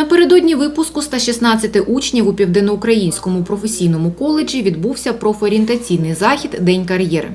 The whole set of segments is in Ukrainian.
Напередодні випуску 116 учнів у Південноукраїнському професійному коледжі відбувся профорієнтаційний захід День кар'єри.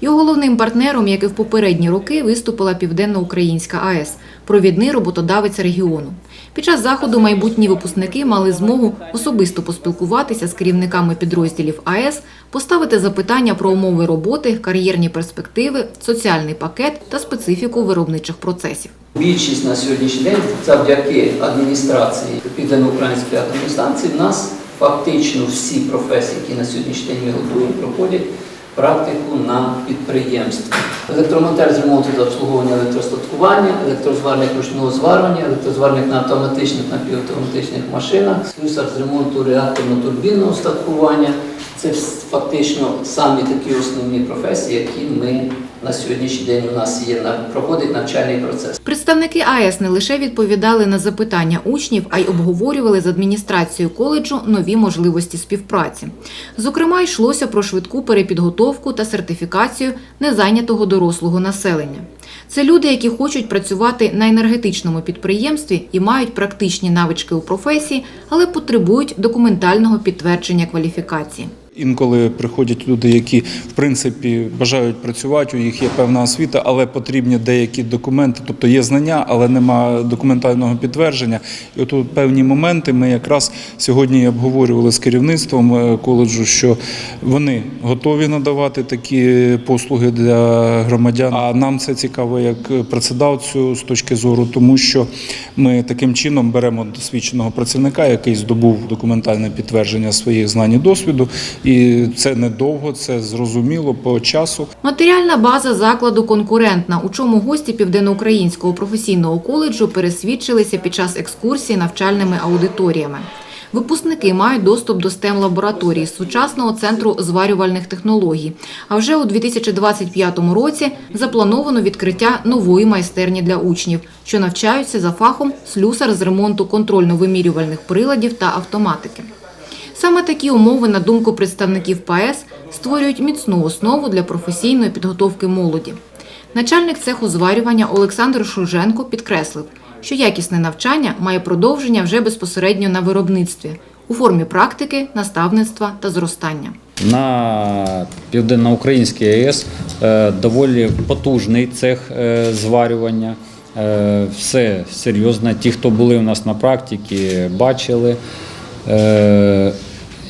Його головним партнером, як і в попередні роки, виступила Південноукраїнська АЕС, провідний роботодавець регіону. Під час заходу майбутні випускники мали змогу особисто поспілкуватися з керівниками підрозділів АЕС, поставити запитання про умови роботи, кар'єрні перспективи, соціальний пакет та специфіку виробничих процесів. Більшість на сьогоднішній день завдяки адміністрації Південно-Української атомної станції в нас фактично всі професії, які на сьогоднішній день ми готуємо, проходять практику на підприємстві. Електромонтер з ремонту та обслуговування електростаткування, електрозварник ручного зварювання, електрозварник на автоматичних напівавтоматичних машинах, слюсар з ремонту реакторно-турбінного устаткування. Це фактично самі такі основні професії, які ми на сьогоднішній день у нас є проходить навчальний процес. Представники АЕС не лише відповідали на запитання учнів, а й обговорювали з адміністрацією коледжу нові можливості співпраці. Зокрема, йшлося про швидку перепідготовку та сертифікацію незайнятого дорослого населення. Це люди, які хочуть працювати на енергетичному підприємстві і мають практичні навички у професії, але потребують документального підтвердження кваліфікації. Інколи приходять люди, які в принципі бажають працювати, у їх є певна освіта, але потрібні деякі документи, тобто є знання, але нема документального підтвердження. І от певні моменти ми якраз сьогодні обговорювали з керівництвом е, коледжу, що вони готові надавати такі послуги для громадян. А нам це цікаво як працедавцю з точки зору, тому що ми таким чином беремо досвідченого працівника, який здобув документальне підтвердження своїх знань і досвіду. І це недовго, це зрозуміло по часу. Матеріальна база закладу конкурентна, у чому гості Південноукраїнського професійного коледжу пересвідчилися під час екскурсії навчальними аудиторіями. Випускники мають доступ до stem лабораторії сучасного центру зварювальних технологій. А вже у 2025 році заплановано відкриття нової майстерні для учнів, що навчаються за фахом слюсар з ремонту контрольно-вимірювальних приладів та автоматики. Саме такі умови, на думку представників ПАЕС, створюють міцну основу для професійної підготовки молоді. Начальник цеху зварювання Олександр Шуженко підкреслив, що якісне навчання має продовження вже безпосередньо на виробництві у формі практики, наставництва та зростання. На південноукраїнській АЕС е, доволі потужний цех е, зварювання. Е, Все серйозно. Ті, хто були у нас на практиці, бачили,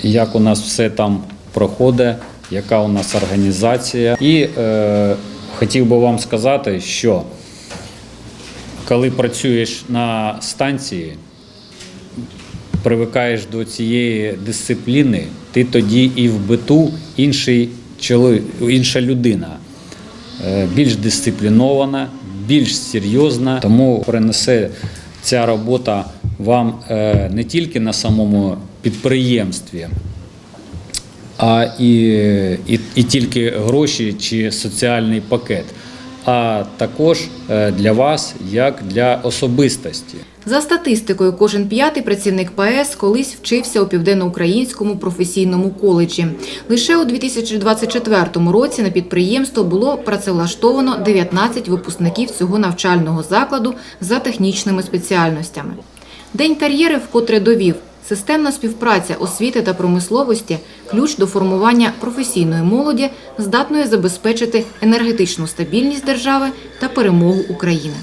як у нас все там проходить, яка у нас організація. І е, хотів би вам сказати, що коли працюєш на станції, привикаєш до цієї дисципліни, ти тоді і в биту інший чоловік, інша людина, Е, більш дисциплінована, більш серйозна, тому принесе ця робота вам е, не тільки на самому підприємстві, а і, і, і тільки гроші чи соціальний пакет, а також е, для вас як для особистості. За статистикою, кожен п'ятий працівник ПАЕС колись вчився у Південноукраїнському професійному коледжі. Лише у 2024 році на підприємство було працевлаштовано 19 випускників цього навчального закладу за технічними спеціальностями. День кар'єри вкотре довів. Системна співпраця освіти та промисловості – ключ до формування професійної молоді, здатної забезпечити енергетичну стабільність держави та перемогу України.